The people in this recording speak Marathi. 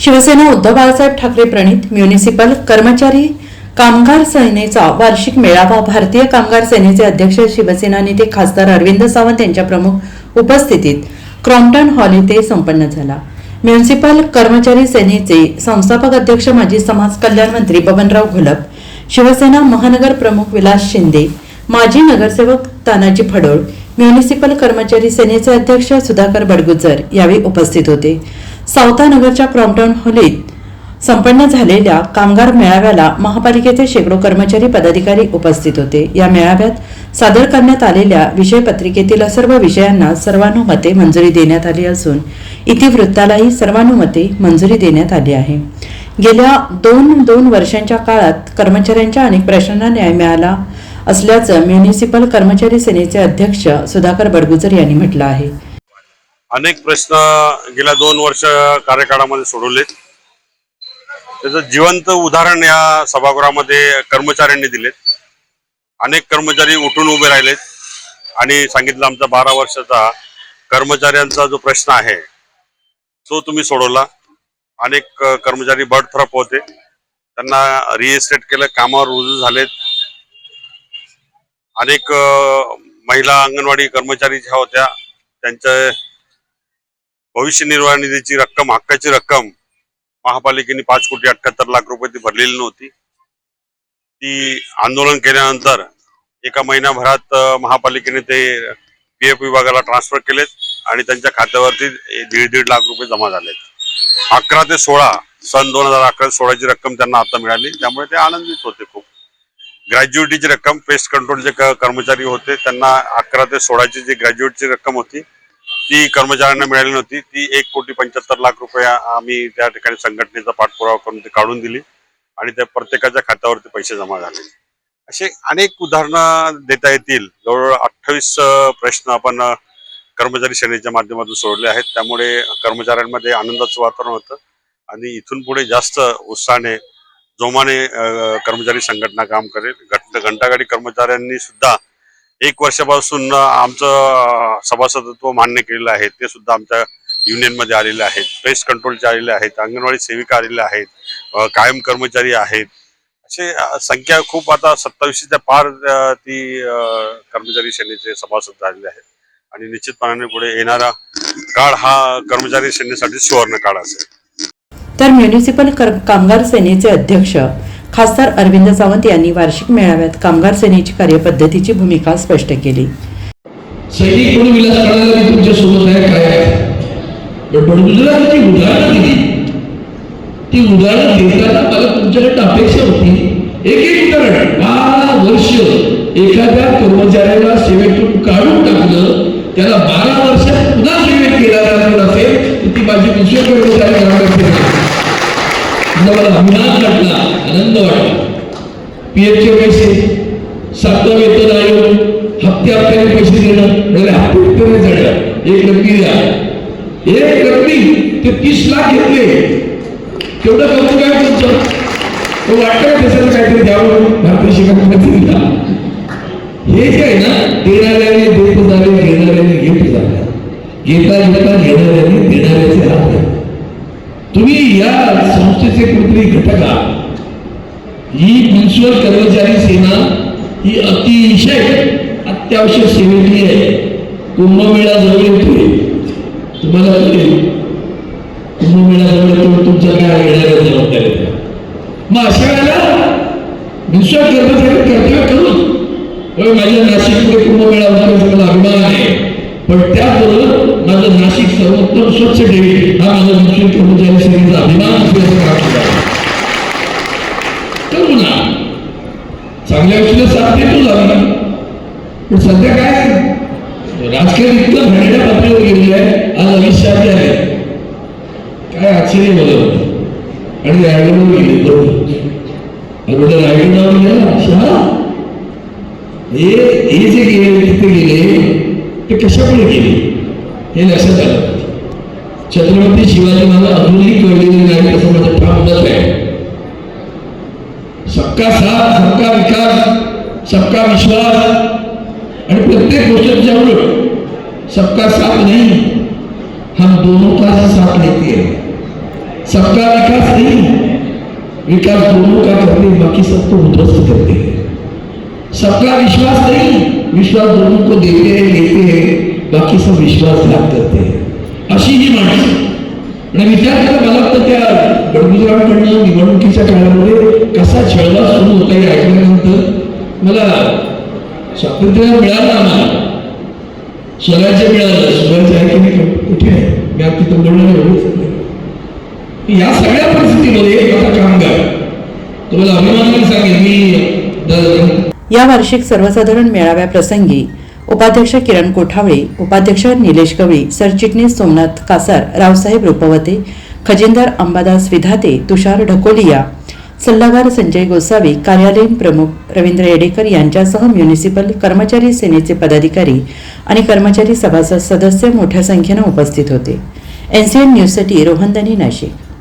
शिवसेना उद्धव बाळासाहेब ठाकरे प्रणित म्युनिसिपल कर्मचारी कामगार सेनेचा वार्षिक मेळावा भारतीय कामगार सेनेचे अध्यक्ष शिवसेना नेते खासदार अरविंद सावंत यांच्या प्रमुख उपस्थितीत क्रॉम्प्टन हॉल येथे संपन्न झाला. म्युनिसिपल कर्मचारी सेनेचे संस्थापक अध्यक्ष माजी समाज कल्याण मंत्री बबनराव घोलप शिवसेना महानगर प्रमुख विलास शिंदे माजी नगरसेवक तानाजी फडोळ म्युनिसिपल कर्मचारी सेनेचे अध्यक्ष सुधाकर बडगुजर यावेळी उपस्थित होते. सावतानगरच्या क्रॉम्प्टन हॉलीत संपन्न झालेल्या कामगार मेळाव्याला महापालिकेचे शेकडो कर्मचारी पदाधिकारी उपस्थित होते. या मेळाव्यात सादर करण्यात आलेल्या विषयपत्रिकेतील सर्व विषयांना सर्वानुमते मंजुरी देण्यात आली असून इतिवृत्तालाही सर्वानुमते मंजुरी देण्यात आली आहे. गेल्या दोन दोन वर्षांच्या काळात कर्मचाऱ्यांच्या अनेक प्रश्नांना न्याय मिळाला असल्याचं म्युनिसिपल कर्मचारी सेनेचे अध्यक्ष सुधाकर बडगुजर यांनी म्हटलं आहे. अनेक प्रश्न गेल्या दोन वर्ष कार्यकाळामध्ये सोडवलेत. त्याचं जिवंत उदाहरण या सभागृहामध्ये कर्मचाऱ्यांनी दिलेत. अनेक कर्मचारी उठून उभे राहिलेत आणि सांगितलं आमचा बारा वर्षाचा कर्मचाऱ्यांचा जो प्रश्न आहे तो तुम्ही सोडवला. अनेक कर्मचारी बडथ्रप होते. त्यांना रिएस्टेट केलं कामावर रुजू झालेत. अनेक महिला अंगणवाडी कर्मचारी ज्या होत्या त्यांच्या भविष्य निर्वाह निधीची रक्कम हक्काची रक्कम महापालिकेने पाच कोटी अठ्याहत्तर लाख रुपये ती भरलेली नव्हती. ती आंदोलन केल्यानंतर एका महिन्याभरात महापालिकेने ते पी एफ विभागाला ट्रान्सफर केलेत आणि त्यांच्या खात्यावरती दीड दीड लाख रुपये जमा झालेत. अकरा ते सोळा सन दोन हजार अकरा सोळाची रक्कम त्यांना आता मिळाली. त्यामुळे ते आनंदित होते खूप. ग्रॅज्युएटीची रक्कम पेस्ट कंट्रोलचे कर्मचारी होते. त्यांना अकरा ते सोळाची जी ग्रॅज्युएटची रक्कम होती ती कर्मचाऱ्यांना मिळाली नव्हती ती एक कोटी पंच्याहत्तर लाख रुपये आम्ही त्या ठिकाणी संघटनेचा पाठपुरावा करून ती काढून दिली आणि त्या प्रत्येकाच्या खात्यावरती पैसे जमा झाले. असे अनेक उदाहरणं देता येतील. जवळजवळ अठ्ठावीस प्रश्न आपण कर्मचारी सेनेच्या माध्यमातून सोडले आहेत. त्यामुळे कर्मचाऱ्यांमध्ये आनंदाचं वातावरण होतं आणि इथून पुढे जास्त उत्साहाने जोमाने कर्मचारी संघटना काम करेल. घट घंटागाडी कर्मचाऱ्यांनी सुद्धा एक वर्षापासून आमचं सभासदत्व मान्य केलेलं आहे. ते सुद्धा आमच्या युनियनमध्ये आलेले आहेत. पेस्ट कंट्रोलचे आलेले आहेत. अंगणवाडी सेविका आलेल्या आहेत. कायम कर्मचारी आहेत. असे संख्या खूप आता सत्तावीसच्या पार ती कर्मचारी सेनेचे सभासद झालेले आहेत. आणि निश्चितपणाने पुढे येणारा काळ हा कर्मचारी सेनेसाठी सुवर्ण काळ असेल. तर म्युनिसिपल कामगार सेनेचे अध्यक्ष खासदार अरविंद सावंत यांनी वार्षिक मेळाव्यात कामगार सेनेची कार्यपद्धतीची भूमिका स्पष्ट केली. सैनिक म्हणून विलास काढायला मी तुमच्यासोबत आहे? काय पण बडगुजराला जी म्हणजे उदाहरणं दिली. ती उदाहरण देताना मला तुमच्याकडे अपेक्षा होती. एक एक उदाहरण. बारा वर्ष एखाद्या कर्मचाऱ्याला सेवेतून काढून टाकलं त्याला बारा वर्षात पुन्हा सेवेत केला जाणार असेल ती माझी दुसऱ्या कर्मचारी सर्वांना अभिमान वाटला आनंद वाटला पीएफचे पैसे सातवा वेतन आयोग हप्ते हप्त्याने पैसे देणं म्हणजे हप्ते हप्त्याने जाणं एक नक्की द्या. एक नक्की ते तीस लाख घेतले. तेवढं कौतुक आहे तुमचं. तो वाटतं देशाला काहीतरी द्यावं भारतीय शिक्षण मंत्रीला हे जे आहे ना देणाऱ्याने देत झाले घेणाऱ्याने घेत झाले घेता घेता घेणाऱ्याने देणाऱ्याचे हात आहे. तुम्ही या संस्थेचे कुठेतरी घटक आहात. ही म्युन्सिपल कर्मचारी सेना ही अतिशय अत्यावश्यक सेवेतली आहे. कुंभमेळा जवळ येतोय. तुम्हाला कळेल कुंभमेळा जवळ येतो तुमच्या काय येणाऱ्या जबाबदारी मग अशा वेळेला म्युन्सिपल कर्मचारी कर्तव्य करून माझ्या नाशिकमध्ये कुंभमेळा होता मला अभिमान आहे. पण त्याबरोबर माझं नाशिक सर्वोत्तम स्वच्छ ठेवी हा माझा म्युन्सिपल कर्मचारी सेनेचा अभिमान असल्याचं काम केलं आहे. करू ना चांगल्या गोष्टीला साथ देतो लागला पण सध्या काय राजकारण इतकं भांडण्या पातळीवर गेली आहे. आज अमित शहा जे आहे काय आश्चर्य बोलत आणि रायगडवर गेले. बरोबर. अगोदर नाव गेला? शहा? हे हे जे गेले तिथे गेले ते कशामुळे गेले? हे लक्षात आलं. छत्रपती शिवाजी मला अजूनही कळलेले नाही असं माझं ठाम मत आहे सबका साथ सबका विकास सबका विश्वास। आणि प्रत्येक गोष्टीच्या उलट सबका साथ नहीं हम दोनों का साथ लेते हैं? सबका विकास नहीं विकास दोनों का करते बाकी सबको उध्वस्त करते हैं। सबका विश्वास नहीं विश्वास दोनों को देते हैं लेते हैं बाकी सब विश्वासघात करते हैं। अशी ही माणसं आणि विचार करा मला तर त्या गडगुजरावांकडनं निवडणुकीच्या काळामध्ये कसा छळवा सुरू होता हे ऐकल्यानंतर मला स्वातंत्र्य मिळालं आम्हाला. स्वराज्य मिळालं. स्वराज्य आहे की नाही? कुठे आहे? मी आता तिथं बोलणार एवढंच या सगळ्या परिस्थितीमध्ये माझा कामगार. तुम्हाला अभिमानाने सांगेल मी या वार्षिक सर्वसाधारण मेळाव्याप्रसंगी उपाध्यक्ष किरण कोठावळे उपाध्यक्ष निलेश गवळी सरचिटणीस सोमनाथ कासार रावसाहेब रुपवते खजिनदार अंबादास विधाते तुषार ढकोलिया सल्लागार संजय गोसावी कार्यालयीन प्रमुख रवींद्र येडेकर यांच्यासह म्युनिसिपल कर्मचारी सेनेचे पदाधिकारी आणि कर्मचारी सभासद सदस्य मोठ्या संख्येनं उपस्थित होते. एन सी एन न्यूजसाठी रोहनदानी नाशिक.